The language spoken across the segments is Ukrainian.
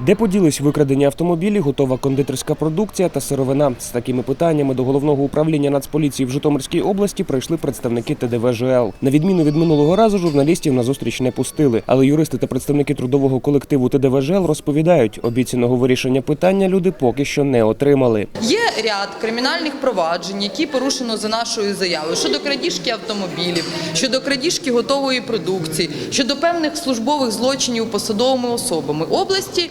Де поділись викрадені автомобілі, готова кондитерська продукція та сировина. З такими питаннями до головного управління Нацполіції в Житомирській області прийшли представники ТДВ ЖЛ. На відміну від минулого разу, журналістів на зустріч не пустили. Але юристи та представники трудового колективу ТДВ ЖЛ розповідають, обіцяного вирішення питання люди поки що не отримали. Є ряд кримінальних проваджень, які порушено за нашою заявою щодо крадіжки автомобілів, щодо крадіжки готової продукції, щодо певних службових злочинів посадовими особами області.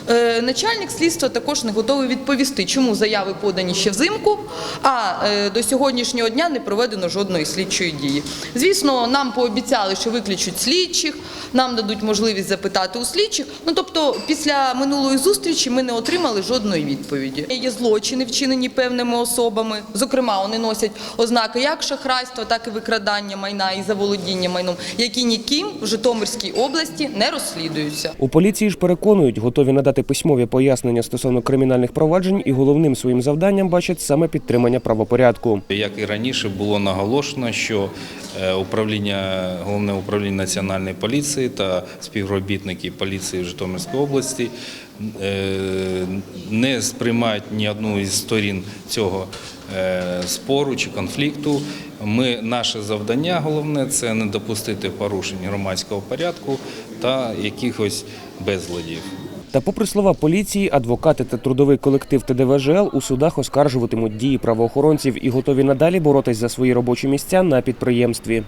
Начальник слідства також не готовий відповісти, чому заяви подані ще взимку, а е, до сьогоднішнього дня не проведено жодної слідчої дії. Звісно, нам пообіцяли, що виключать слідчих, нам дадуть можливість запитати у слідчих. Ну тобто, після минулої зустрічі ми не отримали жодної відповіді. Є злочини, вчинені певними особами. Зокрема, вони носять ознаки як шахрайства, так і викрадання майна і заволодіння майном, які ніким в Житомирській області не розслідуються. У поліції ж переконують, готові надати письмові пояснення стосовно кримінальних проваджень і головним своїм завданням бачать саме підтримання правопорядку. Як і раніше було наголошено, що е, управління головне управління національної поліції та співробітники поліції в Житомирській області е, не сприймають ні одну із сторін цього е, спору чи конфлікту. Ми наше завдання головне це не допустити порушень громадського порядку та якихось безладів. Та, попри слова поліції, адвокати та трудовий колектив ТДВЖЛ у судах оскаржуватимуть дії правоохоронців і готові надалі боротись за свої робочі місця на підприємстві.